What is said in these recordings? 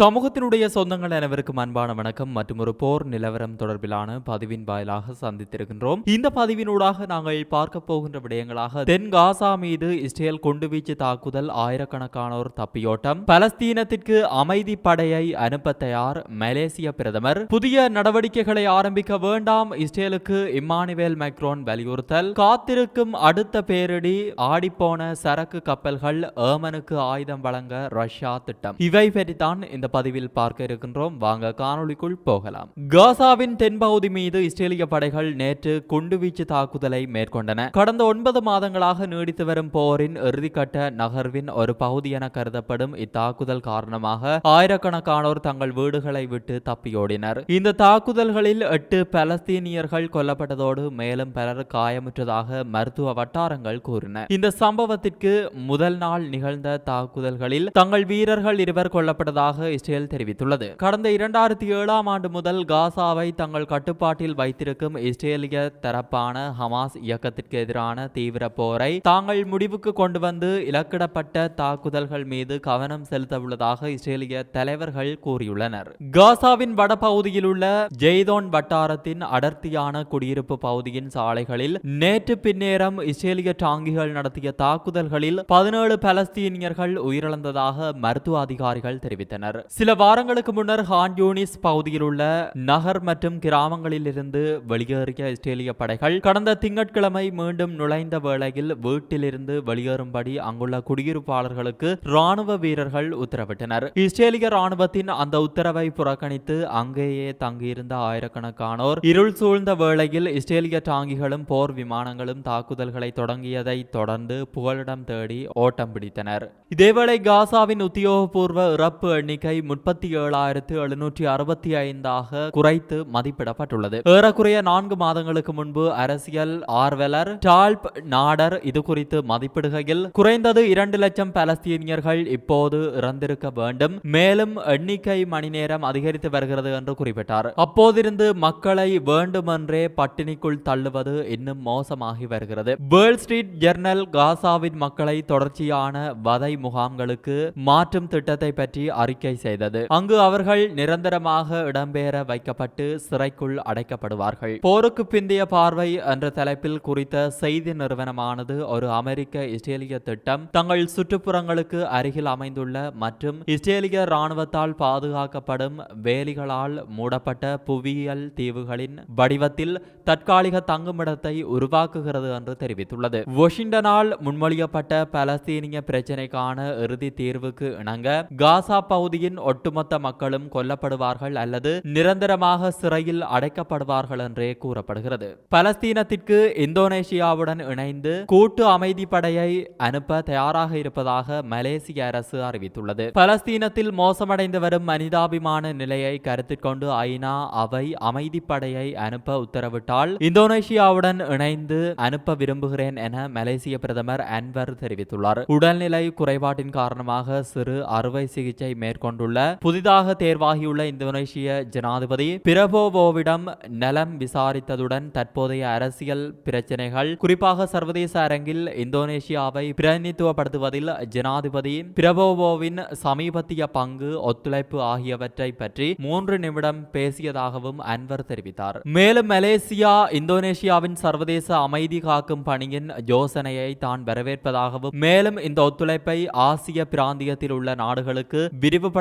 சமூகத்தினுடைய சொந்தங்கள் அனைவருக்கும் அன்பான வணக்கம். மற்றும் ஒரு போர் நிலவரம் தொடர்பிலான பதிவின் வாயிலாக சந்தித்திருக்கின்றோம். இந்த பதிவினூடாக நாங்கள் பார்க்க போகின்ற விடயங்களாக தென் காசா மீது இஸ்ரேல் குண்டுவீச்சு தாக்குதல் ஆயிரக்கணக்கானோர் தப்பியோட்டம். பலஸ்தீனத்திற்கு அமைதி படையை அனுப்ப தயார் மலேசிய பிரதமர். புதிய நடவடிக்கைகளை ஆரம்பிக்க வேண்டாம். இஸ்ரேலுக்கு இம்மானுவேல் மைக்ரோன் வலியுறுத்தல். காத்திருக்கும் அடுத்த பேரிடி ஆடிப்போன சரக்கு கப்பல்கள் ஏமனுக்கு ஆயுதம் வழங்க ரஷ்யா திட்டம். இவை பற்றித்தான் இந்த பதிவில் பார்க்க இருக்கின்றோம். வாங்க காணொலிக்குள் போகலாம். காசாவின் தென்பகுதி மீது இஸ்ரேலிய படைகள் நேற்று குண்டுவீச்சு தாக்குதலை மேற்கொண்டன. கடந்த ஒன்பது மாதங்களாக நீடித்து வரும் போரின் இறுதிக்கட்ட நகர்வின் ஒரு பகுதி என கருதப்படும் இத்தாக்குதல் காரணமாக ஆயிரக்கணக்கானோர் தங்கள் வீடுகளை விட்டு தப்பியோடினர். இந்த தாக்குதல்களில் எட்டு பலஸ்தீனியர்கள் கொல்லப்பட்டதோடு மேலும் பலர் காயமுற்றதாக மருத்துவ வட்டாரங்கள் கூறின. இந்த சம்பவத்திற்கு முதல் நாள் நிகழ்ந்த தாக்குதல்களில் தங்கள் வீரர்கள் இருவர் கொல்லப்பட்டதாக இஸ்ரேல் தெரிவித்துள்ளது. கடந்த இரண்டாயிரத்தி ஏழாம் ஆண்டு முதல் காசாவை தங்கள் கட்டுப்பாட்டில் வைத்திருக்கும் இஸ்ரேலிய தரப்பான ஹமாஸ் இயக்கத்திற்கு எதிரான தீவிர போரை தாங்கள் முடிவுக்கு கொண்டு வந்து இலக்கிடப்பட்ட தாக்குதல்கள் மீது கவனம் செலுத்த உள்ளதாக இஸ்ரேலிய தலைவர்கள் கூறியுள்ளனர். காசாவின் வடபகுதியில் உள்ள ஜெய்தோன் வட்டாரத்தின் அடர்த்தியான குடியிருப்பு பகுதியின் சாலைகளில் நேற்று பின்னேரம் இஸ்ரேலிய டாங்கிகள் நடத்திய தாக்குதல்களில் பதினேழு பலஸ்தீனியர்கள் உயிரிழந்ததாக மருத்துவ அதிகாரிகள் தெரிவித்தனர். சில வாரங்களுக்கு முன்னர் ஹான் யூனிஸ் பகுதியில் உள்ள நகர் மற்றும் கிராமங்களில் இருந்து வெளியேறிய இஸ்ரேலிய படைகள் கடந்த திங்கட்கிழமை மீண்டும் நுழைந்த வேளையில் வீட்டிலிருந்து வெளியேறும்படி அங்குள்ள குடியிருப்பாளர்களுக்கு ராணுவ வீரர்கள் உத்தரவிட்டனர். இஸ்ரேலிய ராணுவத்தின் அந்த உத்தரவை புறக்கணித்து அங்கேயே தங்கியிருந்த ஆயிரக்கணக்கானோர் இருள் சூழ்ந்த வேளையில் இஸ்ரேலிய டாங்கிகளும் போர் விமானங்களும் தாக்குதல்களை தொடங்கியதை தொடர்ந்து புகலிடம் தேடி ஓட்டம் பிடித்தனர். இதேவேளை காசாவின் உத்தியோகபூர்வ இறப்பு எண்ணிக்கை முப்பத்தி ஏழாயிரத்து எழுநூற்றி அறுபத்தி ஐந்தாக குறைத்து மதிப்பிடப்பட்டுள்ளது. ஏறக்குறைய நான்கு மாதங்களுக்கு முன்பு அரசியல் ஆர்வலர் டால்ப் நாடர் இது குறித்து மதிப்பிடுகையில் குறைந்தது இரண்டு லட்சம் பலஸ்தீனியர்கள் இப்போது இறந்திருக்க வேண்டும். மேலும் எண்ணிக்கை மணி நேரம் அதிகரித்து வருகிறது என்று குறிப்பிட்டார். அப்போதிருந்து மக்களை வேண்டுமென்றே பட்டினிக்குள் தள்ளுவது இன்னும் மோசமாகி வருகிறது. வேர்ல்ட் ஸ்ட்ரீட் ஜெர்னல் காசாவின் மக்களை தொடர்ச்சியான வதை முகாம்களுக்கு மாற்றும் திட்டத்தை பற்றி அறிக்கை செய்தது. அங்கு அவர்கள் நிரந்தரமாக இடம்பெயர வைக்கப்பட்டு சிறைக்குள் அடைக்கப்படுவார்கள். போருக்கு பிந்தைய பார்வை என்ற தலைப்பில் குறித்த செய்தி நிறுவனமானது ஒரு அமெரிக்க இஸ்ரேலிய திட்டம். தங்கள் சுற்றுப்புறங்களுக்கு அருகில் அமைந்துள்ள மற்றும் இஸ்ரேலிய ராணுவத்தால் பாதுகாக்கப்படும் வேலிகளால் மூடப்பட்ட புவியியல் தீவுகளின் வடிவத்தில் தற்காலிக தங்குமிடத்தை உருவாக்குகிறது என்று தெரிவித்துள்ளது. வாஷிங்டனால் முன்மொழியப்பட்ட பலஸ்தீனிய பிரச்சினைக்கான இறுதி தீர்வுக்கு இணங்க காசா பகுதியில் நாட்டின் ஒட்டுமொத்த மக்களும் கொல்லப்படுவார்கள் அல்லது நிரந்தரமாக சிறையில் அடைக்கப்படுவார்கள் என்றே கூறப்படுகிறது. பலஸ்தீனத்திற்கு இந்தோனேஷியாவுடன் இணைந்து கூட்டு அமைதி படையை அனுப்ப தயாராக இருப்பதாக மலேசிய அரசு அறிவித்துள்ளது. பலஸ்தீனத்தில் மோசமடைந்து வரும் மனிதாபிமான நிலையை கருத்தில் கொண்டு ஐநா அவை அமைதி படையை அனுப்ப உத்தரவிட்டால் இந்தோனேஷியாவுடன் இணைந்து அனுப்ப விரும்புகிறேன் என மலேசிய பிரதமர் அன்வர் தெரிவித்துள்ளார். உடல்நிலை குறைபாட்டின் காரணமாக சிறு அறுவை சிகிச்சை மேற்கொண்டு கொண்டுள்ள புதிதாக தேர்வாகியுள்ள இந்தோனேஷிய ஜனாதிபதி பிரபோவோவிடம் நலம் விசாரித்ததுடன் தற்போதைய அரசியல் பிரச்சனைகள் குறிப்பாக சர்வதேச அரங்கில் இந்தோனேஷியாவை பிரதிநிதித்துவப்படுத்துவதில் ஜனாதிபதி பிரபோவோவின் சமீபத்திய பங்கு ஒத்துழைப்பு ஆகியவற்றை பற்றி மூன்று நிமிடம் பேசியதாகவும் அன்வர் தெரிவித்தார். மேலும் மலேசியா இந்தோனேஷியாவின் சர்வதேச அமைதி காக்கும் பணியின் யோசனையை தான் வரவேற்பதாகவும் மேலும் இந்த ஒத்துழைப்பை ஆசிய பிராந்தியத்தில் உள்ள நாடுகளுக்கு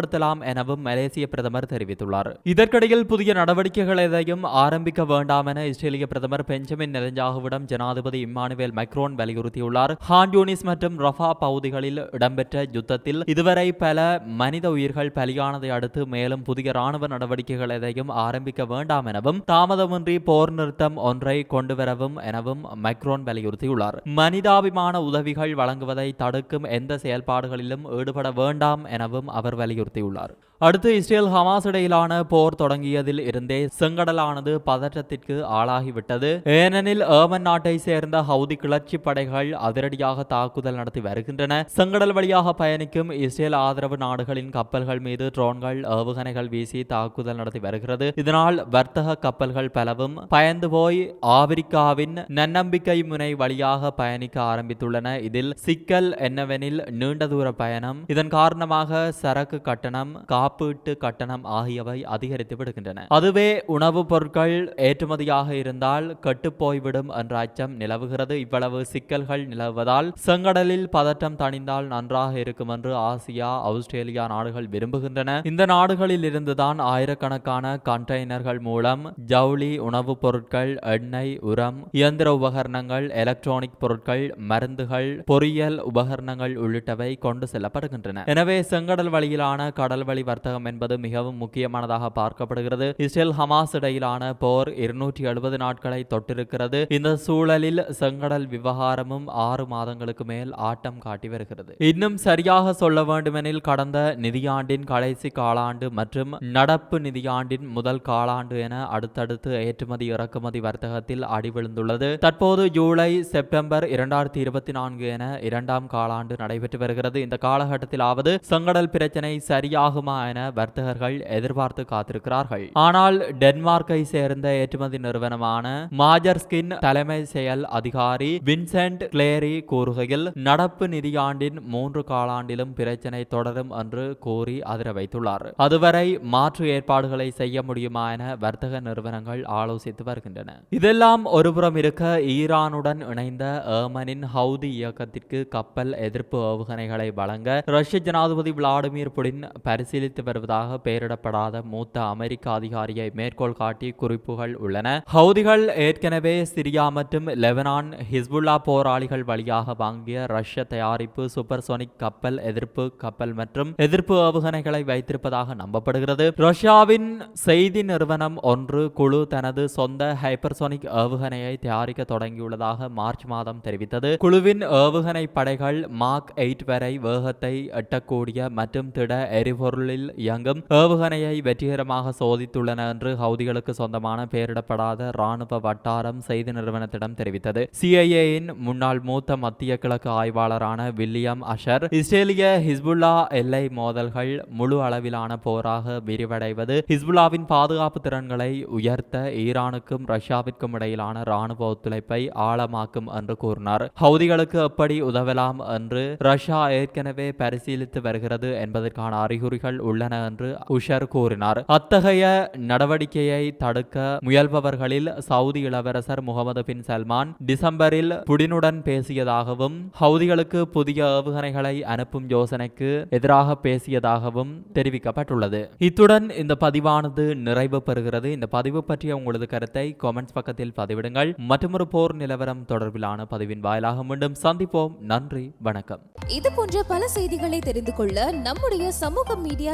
விரிவுபடுத்தலாம் எனவும் மலேசிய பிரதமர் தெரிவித்துள்ளார். இதற்கிடையில் புதிய நடவடிக்கைகள் எதையும் ஆரம்பிக்க வேண்டாம் என இஸ்ரேலிய பிரதமர் பெஞ்சமின் நெலஞ்சாகுவிடம் ஜனாதிபதி இம்மானுவேல் மைக்ரோன் வலியுறுத்தியுள்ளார். ஹான்யூனிஸ் மற்றும் ரஃபா பகுதிகளில் இடம்பெற்ற யுத்தத்தில் இதுவரை பல மனித உயிர்கள் பலியானதை அடுத்து மேலும் புதிய ராணுவ நடவடிக்கைகள் எதையும் ஆரம்பிக்க வேண்டாம் எனவும் தாமதமின்றி போர் நிறுத்தம் ஒன்றை கொண்டுவரவும் எனவும் மைக்ரோன் வலியுறுத்தியுள்ளார். மனிதாபிமான உதவிகள் வழங்குவதை தடுக்கும் எந்த செயல்பாடுகளிலும் ஈடுபட வேண்டாம் எனவும் அவர் வலியுறுத்தி நடத்தியுள்ளார் அடுத்து இஸ்ரேல் ஹமாஸ் இடையிலான போர் தொடங்கியதில் இருந்தே செங்கடலானது பதற்றத்திற்கு ஆளாகிவிட்டது. ஏனெனில் ஏமன் நாட்டை சேர்ந்த ஹவுதி கிளர்ச்சி படைகள் அதிரடியாக தாக்குதல் நடத்தி வருகின்றன. செங்கடல் வழியாக பயணிக்கும் இஸ்ரேல் ஆதரவு நாடுகளின் கப்பல்கள் மீது ட்ரோன்கள் ஏவுகணைகள் வீசி தாக்குதல் நடத்தி வருகிறது. இதனால் வர்த்தக கப்பல்கள் பலவும் பயந்து போய் ஆப்பிரிக்காவின் நன்னம்பிக்கை முனை வழியாக பயணிக்க ஆரம்பித்துள்ளன. இதில் சிக்கல் என்னவெனில் நீண்ட தூர பயணம். இதன் காரணமாக சரக்கு கட்டணம் கட்டணம் காப்பீட்டு கட்டணம் ஆகியவை அதிகரித்து விடுகின்றன. அதுவே உணவுப் பொருட்கள் ஏற்றுமதியாக இருந்தால் கெட்டுப்போய்விடும் என்ற அச்சம் நிலவுகிறது. இவ்வளவு சிக்கல்கள் நிலவுவதால் செங்கடலில் பதற்றம் தணிந்தால் நன்றாக இருக்கும் என்று ஆசியா ஆஸ்திரேலியா நாடுகள் விரும்புகின்றன. இந்த நாடுகளில் இருந்துதான் ஆயிரக்கணக்கான கண்டெய்னர்கள் மூலம் ஜவுளி உணவுப் பொருட்கள் எண்ணெய் உரம் இயந்திர உபகரணங்கள் எலக்ட்ரானிக் பொருட்கள் மருந்துகள் பொறியியல் உபகரணங்கள் உள்ளிட்டவை கொண்டு செல்லப்படுகின்றன. எனவே செங்கடல் வழியிலான கடல் வழி வர்த்தகம் என்பது மிகவும் முக்கியமானதாக பார்க்கப்படுகிறது. இஸ்ரேல் ஹமாஸ் இடையிலான போர் இருநூற்றி எழுபது நாட்களை தொட்டிருக்கிறது. இந்த சூழலில் செங்கடல் விவகாரமும் ஆறு மாதங்களுக்கு மேல் ஆட்டம் காட்டி வருகிறது. இன்னும் சரியாக சொல்ல வேண்டுமெனில் கடந்த நிதியாண்டின் கடைசி காலாண்டு மற்றும் நடப்பு நிதியாண்டின் முதல் காலாண்டு என அடுத்தடுத்து ஏற்றுமதி இறக்குமதி வர்த்தகத்தில் அடிவிழுந்துள்ளது தற்போது ஜூலை செப்டம்பர் இரண்டாயிரத்தி இருபத்தி நான்கு என இரண்டாம் காலாண்டு நடைபெற்று வருகிறது. இந்த காலகட்டத்திலாவது செங்கடல் பிரச்சனை சரியாகுமா என வர்த்தகர்கள் எதிர்பார்த்து காத்திருக்கிறார்கள். ஆனால் டென்மார்க்கை சேர்ந்த ஏற்றுமதி நிறுவனமான மாஜர்ஸ்கின் தலைமை செயல் அதிகாரி வின்சென்ட் கிளேரி கூறுகையில் நடப்பு நிதியாண்டின் மூன்று காலாண்டிலும் பிரச்சனை தொடரும் என்று கூறி அதிர வைத்துள்ளார். அதுவரை மாற்று ஏற்பாடுகளை செய்ய முடியுமா என வர்த்தக நிறுவனங்கள் ஆலோசித்து வருகின்றன. இதெல்லாம் ஒருபுறம் இருக்க ஈரானுடன் இணைந்த ஏமனின் ஹவுதி இயக்கத்திற்கு கப்பல் எதிர்ப்பு ஏவுகணைகளை வழங்க ரஷ்ய ஜனாதிபதி விளாடிமிர் புடின் பரிசீலித்து வருவதாக பெயரிடப்படாத மூத்த அமெரிக்க அதிகாரியை மேற்கோள் காட்டி குறிப்புகள் உள்ளன. ஹவுதிகள் ஏற்கனவே சிரியா மற்றும் லெபனான் ஹிஸ்புல்லா போராளிகள் வழியாக வாங்கிய ரஷ்ய தயாரிப்பு சூப்பர்சோனிக் கப்பல் எதிர்ப்பு கப்பல் மற்றும் எதிர்ப்பு ஏவுகணைகளை வைத்திருப்பதாக நம்பப்படுகிறது. ரஷ்யாவின் செய்தி நிறுவனம் ஒன்று குழு தனது சொந்த ஹைப்பர்சோனிக் ஏவுகணையை தயாரிக்க தொடங்கியுள்ளதாக மார்ச் மாதம் தெரிவித்தது. குழுவின் ஏவுகணை படைகள் மார்க் எயிட் வரை வேகத்தை எட்டக்கூடிய மற்றும் திட எரிபொருளில் இயங்கும் ஏவுகணையை வெற்றிகரமாக சோதித்துள்ளன என்று ஹவுதிகளுக்கு சொந்தமான பெயரிடப்படாத ராணுவ வட்டாரம் செய்தி நிறுவனத்திடம் தெரிவித்தது. சிஐஏயின் முன்னாள் மூத்த மத்திய கிழக்கு ஆய்வாளரான வில்லியம் அஷர் இஸ்ரேலிய ஹிஸ்புல்லா எல்லை மோதல்கள் முழு அளவிலான போராக விரிவடைவது ஹிஸ்புல்லாவின் பாதுகாப்பு திறன்களை உயர்த்த ஈரானுக்கும் ரஷ்யாவிற்கும் இடையிலான ராணுவ ஒத்துழைப்பை ஆழமாக்கும் என்று கூறினார். ஹவுதிகளுக்கு எப்படி உதவலாம் என்று ரஷ்யா ஏற்கனவே பரிசீலித்து வருகிறது என்பதற்கான அறிகுறிகள் உள்ளன என்று உஷர் கூறினார். அத்தகைய நடவடிக்கையை தடுக்க முயல்பவர்களில் சவுதி இளவரசர் முகமது பின் சல்மான் டிசம்பரில் புடினுடன் பேசியதாகவும் ஹவுதிகளுக்கு புதிய ஏவுகணைகளை அனுப்பும் யோசனைக்கு எதிராக பேசியதாகவும் தெரிவிக்கப்பட்டுள்ளது. இத்துடன் இந்த பதிவானது நிறைவு பெறுகிறது. இந்த பதிவு பற்றிய உங்களது கருத்தை கமெண்ட்ஸ் பக்கத்தில் பதிவிடுங்கள். மற்றொரு போர் நிலவரம் தொடர்பிலான பதிவின் வாயிலாக மீண்டும் சந்திப்போம். நன்றி வணக்கம். இது போன்ற பல செய்திகளை தெரிந்து கொள்ள நம்முடைய சமூக மீடியா